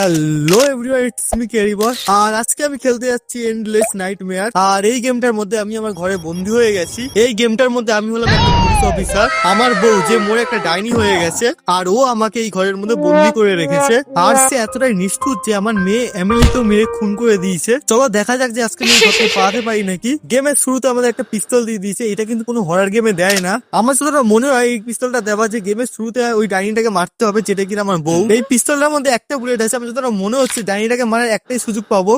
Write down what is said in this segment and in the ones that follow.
Hello everyone it's me Carry boy আর আজকে আমি খেলতে যাচ্ছি এন্ডলেস নাইটমেয়ার আর এই গেমটার মধ্যে আমি আমার ঘরে বন্দি হয়ে গেছি। এই গেমটার মধ্যে আমি হলাম একটা পুলিশ অফিসার আমার বউ যে মোড়ে একটা ডাইনি হয়ে গেছে, আর ও আমাকে এই ঘরের মধ্যে বন্দি করে রেখেছে। আর সে এতটাই নিষ্ঠুর যে আমার মেয়ে এমএলএ মেরে খুন করে দিয়েছে। চলো দেখা যাক যে আজকে আমি সবকে পাওয়াতে পারি নাকি। গেমের শুরুতে আমাদের একটা পিস্তল দিয়ে দিয়েছে। এটা কিন্তু কোনো হরার গেমে দেয় না। আমার যতটা মনে হয়, এই পিস্তলটা দেওয়া যে গেমের শুরুতে ওই ডাইনিটাকে মারতে হবে, যেটা কিনা আমার বউ। এই পিস্তলটার মধ্যে একটা বুলেট আছে আমার যতটা মনে হচ্ছে ডাইনিটাকে মারার একটাই সুযোগ পাবো।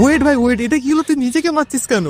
ওয়েট ভাই, ওয়েট, এটা কি হলো? তুই নিজেকে মারছিস কেন?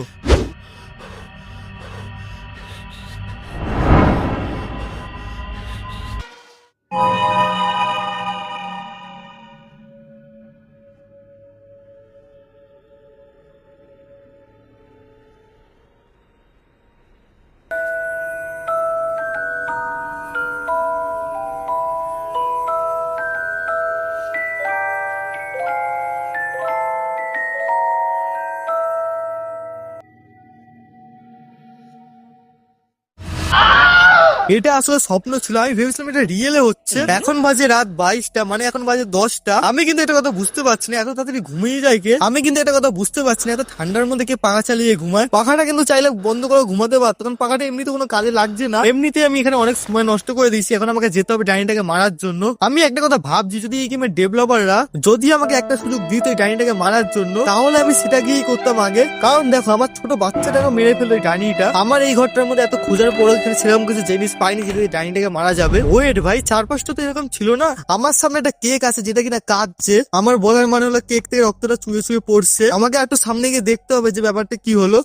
এটা আসলে স্বপ্ন ছিল। আমি ভেবেছিলাম এটা রিয়েলে হচ্ছে। এখন বাজে রাত বাইশটা মানে এখন বাজে দশটা। আমি কিন্তু এটা কথা বুঝতে পারছি না এত তাড়াতাড়ি ঘুমিয়ে যায় কে? আমি কিন্তু এটা কথা বুঝতে পারছি না এত ঠান্ডার মধ্যে কে পাখা চালিয়ে ঘুমায়? পাখাটা কিন্তু চাইলে বন্ধ করে ঘুমাতে পারতো কারণ পাখাটা এমনিতে কোনো কাজে লাগছে না। এমনিতে আমি এখানে অনেক সময় নষ্ট করে দিয়েছি এখন আমাকে যেতে হবে ডাইনিটাকে মারার জন্য। আমি একটা কথা ভাবছি যদি এই গেমের ডেভেলপাররা যদি আমাকে একটা সুযোগ দিত এই ডাইনিটাকে মারার জন্য তাহলে আমি সেটা গিয়েই করতাম আগে। কারণ দেখো আমার ছোট বাচ্চাটাকে মেরে ফেলল এই ডাইনিটা। আমার এই ঘরটার মধ্যে এত খোঁজার এখানে সেরকম কিছু জিনিস পাইনি যেটা ডাইনিটাকে মারা যাবে। ওয়েট ভাই, চারপাশটা তো এরকম ছিল না? আমার সামনে একটা কেক আছে যেটা কিনা কাঁদছে। আমার বলার মানে হলো কেক থেকে রক্তটা চুয়ে চুয়ে পড়ছে। আমাকে একটু সামনে গিয়ে দেখতে হবে যে ব্যাপারটা কি হলো।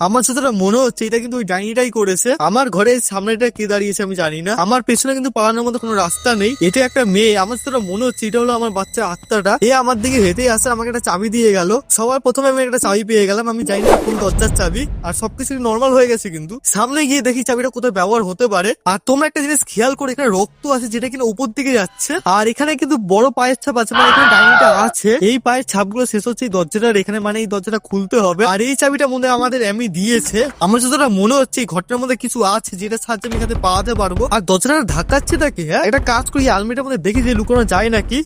আমার যতটা মনে হচ্ছে, এটা কিন্তু ওই ডাইনিটাই করেছে। আমার ঘরের সামনেটা কে দাঁড়িয়েছে আমি জানি না। আমার পেছনে কিন্তু পালানোর মতো কোনো রাস্তা নেই। এটা একটা মেয়ে, আমার যতটা মনে হচ্ছে, এটা হলো আমার বাচ্চা আত্মাটা। এ আমার দিকে হেঁটে আসে, আমাকে একটা চাবি দিয়ে গেল। সবার প্রথমে আমি একটা চাবি পেয়ে গেলাম, আমি জানি না কোন দরজার চাবি। আর সবকিছু নর্মাল হয়ে গেছে কিন্তু। সামনে গিয়ে দেখি চাবিটা কোথায় ব্যবহার হতে পারে। আর তোমরা একটা জিনিস খেয়াল করে, এখানে রক্ত আছে, যেটা কিনা উপর দিকে যাচ্ছে। আর এখানে কিন্তু বড় পায়ের ছাপ আছে মানে এখানে ডাইনিটা আছে। এই পায়ের ছাপগুলো শেষ হচ্ছে এই দরজাটার, এখানে মানে এই দরজাটা খুলতে হবে। আর এই চাবিটা মধ্যে আমাদের এমনি দিয়েছে, আমার যতটা মনে হচ্ছে এই ঘরটার মধ্যে কিছু আছে যেটা সাহায্যে আমি এখানে পাওয়াতে পারব। আর দরজাটা ঢাকাচ্ছে নাকি হ্যাঁ? এটা কাজ করি আলমিটার মধ্যে দেখি যে লুকানো যায় নাকি।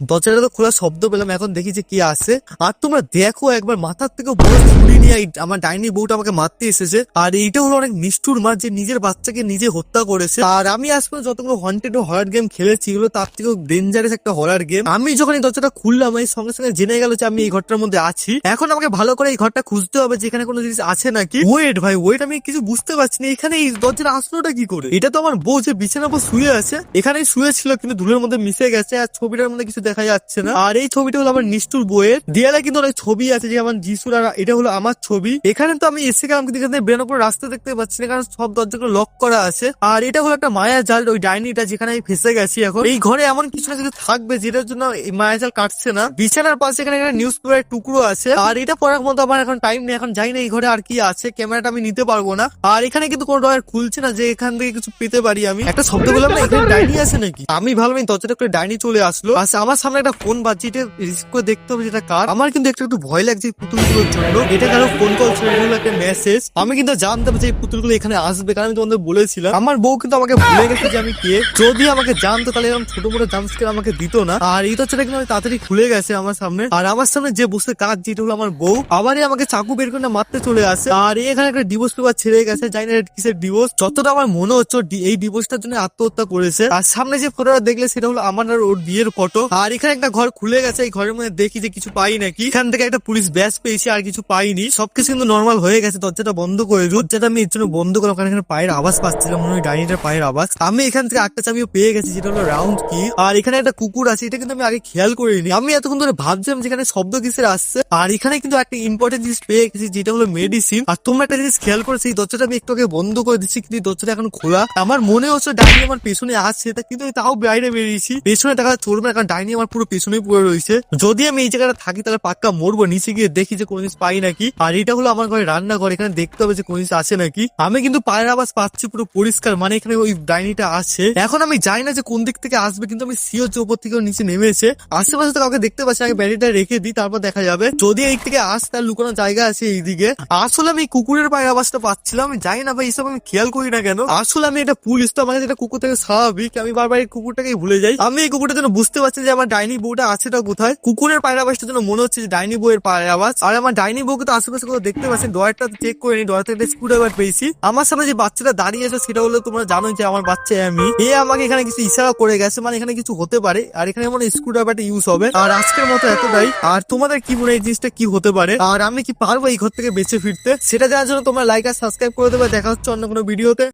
দরজাটা তো খোলা শব্দ পেলাম, এখন দেখি যে কি আছে। আর তোমরা দেখো একবার মাথার থেকে বড় নিয়ে আমার ডাইনি বউটা আমাকে মারতে এসেছে। আর এইটা হলো অনেক নিষ্ঠুর মার যে নিজের বাচ্চাকে নিজে হত্যা করেছে। আর আমি আজ পর্যন্ত যতগুলো হন্টেড ও হরার গেম খেলেছি, এগুলো তার থেকেও ডেঞ্জারাস একটা হরার গেম আমি যখন এই দরজাটা খুললাম এই সঙ্গে সঙ্গে জেনে গেল যে আমি এই ঘরটার মধ্যে আছি। এখন আমাকে ভালো করে এই ঘরটা খুঁজতে হবে, যেখানে কোনো জিনিস আছে নাকি? ওয়েট ভাই ওয়েট আমি কিছু বুঝতে পারছি না, এখানে এই দরজাটা আসলোটা কি করে? এটা তো আমার বউ যে বিছানার উপর শুয়ে আছে। এখানেই শুয়ে ছিল কিন্তু ধুলের মধ্যে মিশে গেছে, আর ছবিটার মধ্যে কিছু দেখা যাচ্ছে না। আর এই ছবিটা হলো আমার নিষ্ঠুর বইয়ের দেয়ালে কিন্তু অনেক ছবি আছে, যে আমার যিশুর আর এটা হলো আমার ছবি। এখানে তো আমি এসে গেলাম, কিন্তু এখানে বেরোনোর রাস্তা দেখতে পাচ্ছি না, কারণ সব দরজাগুলো লক করা আছে। আর এটা হলো একটা মায়া জাল, ওই ডাইনিটা যেখানে আমি ফেসে গেছি এখন। এই ঘরে এমন কিছু না, কিছু থাকবে, যেটার জন্য মায়া জাল কাটছে না। বিছানার পাশে এখানে একটা নিউজ পেপারের টুকরো আছে। আর এটা পড়ার মতো আমার এখন টাইম নেই, এখন জানি না এই ঘরে আর কি আছে ক্যামেরাটা আমি নিতে পারব না। আর এখানে কিন্তু কোনো ডয়ার খুলছে না, যে এখান থেকে কিছু পেতে পারি আমি। একটা শব্দ বললাম না, এখানে ডাইনি আছে নাকি? আমি ভালো আমি দরজাটা করে ডাইনি চলে আসলো। আচ্ছা আমার সামনে একটা ফোন বাজছে এটা রিস্ক করে দেখতে হবে যেটা কার। আমার কিন্তু একটু একটু ভয় লাগছে পুতুলগুলোর জন্য। এটা কারও ফোন কল ছিল একটা মেসেজ আমি কিন্তু জানতাম যে এই পুতুলগুলো এখানে আসবে, কারণ আমি তোমাদের বলেছিলাম। আমার বউ কিন্তু আমাকে ভুলে গেছে যে আমি কে। যদি আমাকে জানতো, তাহলে এরকম ছোট মোটো জাম্পস্কের আমাকে দিত না। আর এই তো দরজাটা কিন্তু অনেক তাড়াতাড়ি খুলে গেছে আমার সামনে। আর আমার সামনে যে বসে কাজ যেটা হলো আমার বউ। আবারই আমাকে চাকু বের করে মারতে চলে আসে। আর এখানে একটা ডিভোর্স পেপার ছেড়ে গেছে, জানি না কিসের ডিভোর্স যতটা আমার মনে হচ্ছে এই ডিভোর্সটার জন্য আত্মহত্যা করেছে। আর সামনে যে ফটোটা দেখলে, সেটা হলো আমার আর ওর বিয়ের ফটো আর এখানে একটা ঘর খুলে গেছে, এই ঘরের মধ্যে দেখি যে কিছু পাই নাকি। এখান থেকে একটা পুলিশ ব্যাস পেয়েছি, আর কিছু পাইনি। সবকিছু কিন্তু নর্মাল হয়ে গেছে, দরজাটা বন্ধ করে দরজাটা আমি এর জন্য বন্ধ করলাম, কারণ এখানে পায়ের আওয়াজ পাচ্ছিলাম, মনে হয় ডাইনিটার পায়ের আওয়াজ। আমি এখান থেকে একটা চাবিও পেয়ে গেছি, যেটা হলো রাউন্ড কি আর এখানে একটা কুকুর আছে, এটা কিন্তু আমি আগে খেয়াল করিনি। আমি এতক্ষণ ধরে ভাবছিলাম যেখানে শব্দ কিসের আসছে। আর এখানে কিন্তু একটা ইম্পর্টেন্ট জিনিস পেয়ে গেছি, যেটা হলো মেডিসিন আর তোমরা একটা জিনিস খেয়াল করেছি এই দরজাটা আমি একটু আগে বন্ধ করে দিচ্ছি, কিন্তু দরজাটা এখন খোলা। আমার মনে হচ্ছে ডাইনি আমার পেছনে আসছে কিন্তু তাও বাইরে বেরিয়েছি। পেছনে দেখা চলবে না, কারণ ডাইনি আমার পুরো পেছনেই পড়ে রয়েছে। যদি আমি এই জায়গাটা থাকি, তাহলে পাক্কা মরবো। নিচে গিয়ে দেখি যে কোনো জিনিস পাই নাকি। আর এটা হলো আমার ঘরে রান্নাঘর। এখানে দেখতে হবে যে কোনো জিনিস আছে নাকি। আমি কিন্তু পায়ের আওয়াজ পাচ্ছি পুরো পরিষ্কার। মানে এখানে ওই ডাইনিটা আছে। এখন আমি জানি না যে কোন দিক থেকে আসবে, কিন্তু আমি সিওর যে উপর থেকে নিচে নেমেছে আশেপাশে তো কাউকে দেখতে পাচ্ছি আগে ব্যারিটা রেখে দিই, তারপর দেখা যাবে। যদি এই থেকে আস তার লুকানোর জায়গা আছে এইদিকে। আসলে আমি কুকুরের পায়ের আওয়াজটা পাচ্ছিলাম। আমি জানি না ভাই, এসব আমি খেয়াল করি না কেন। আসলে আমি এটা পুলিশ তো আমার কাছে এটা কুকুর থেকে স্বাভাবিক। আমি বারবার এই কুকুরটাকেই ভুলে যাই। আমি এই কুকুরটার জন্য বুঝতে পারছি যে আমার ডাইনি বউটা আছেটা কোথায়? কুকুরের পায়ের আওয়াজটার জন্য মনে হচ্ছে যে ডাইনি বউয়ের পায়ের আওয়াজ। আর আমার ডাইনি বউকে তো আশেপাশে কোথাও দেখতে পাচ্ছি ডয়ারটা চেক করে নি ডয়ার থেকে স্ক্রু ড্রাইভার পেয়েছি। আমার সামনে যে বাচ্চাটা দাঁড়িয়ে আছে সেটা হলো তোমরা জানো যে আমার বাচ্চা আমি। এ আমাকে এখানে কিছু ইশারা করে গেছে মানে এখানে কিছু হতে পারে। আর এখানে মনে স্ক্রু ড্রাইভারটা ইউজ হবে। আর আজকের মতো এতটাই। আর তোমাদের কি মনে এই জিনিসটা কি হতে পারে? আর আমি কি পারব এই ঘর থেকে বেঁচে ফিরতে? সেটা জানার জন্য তোমরা লাইক আর সাবস্ক্রাইব করে দেবে। দেখা হচ্ছে অন্য কোনো ভিডিওতে